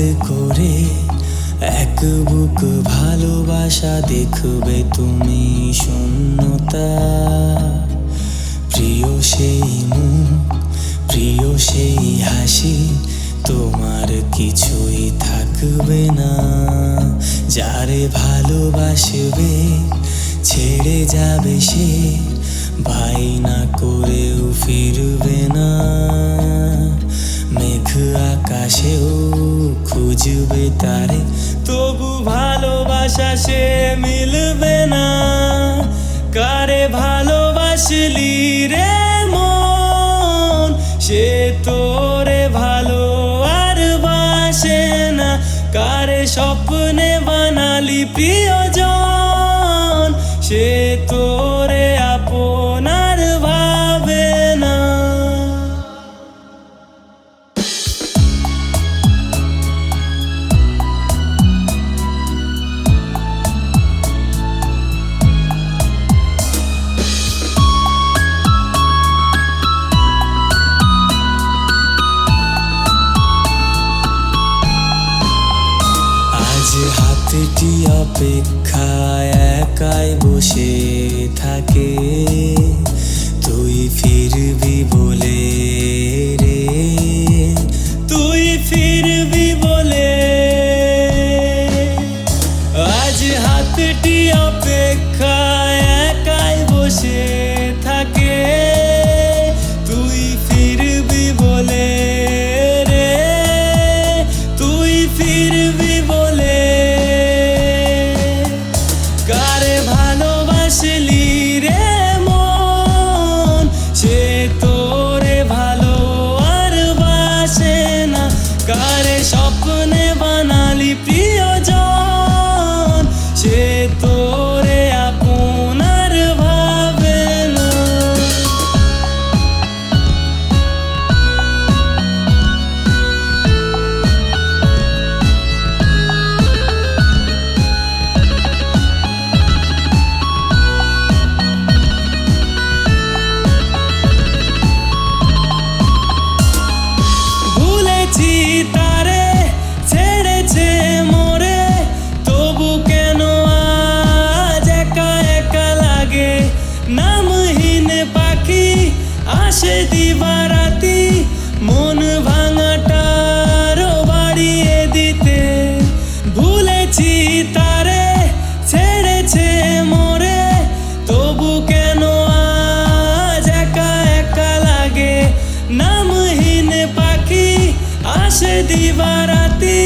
করে এক বুক ভালোবাসা দেখবে তুমি শূন্যতা। প্রিয় সেই মুখ প্রিয় সেই হাসি, তোমার কিছুই থাকবে না। যারে ভালোবাসবে, ছেড়ে যাবে সে ভাই না করেও ফিরবে না। মেঘ আকাশেও খুঁজবে তারে, তবু ভালোবাসা সে মিলবে না। কারে ভালোবাসলি রে মন? সে তোরে ভালো আর বাসে না। কারে স্বপ্নে বানালি প্রিয়জন? সে তোরে আপনার হাতটি অপেক্ষায় একাই বসে থাকে। তুই ফিরবি বলে রে, তুই ফিরবি বলে। আজ হাতটি অপেক্ষায় একাই বসে থাকে। আসে দিবারাতি, মন ভাঙাটারও বাড়িয়ে দিতে। ভুলেছি তারে, ছেড়েছে মোরে, তবু কেন আজ একা একা লাগে? নামহীন পাখি আসে দিবারাতি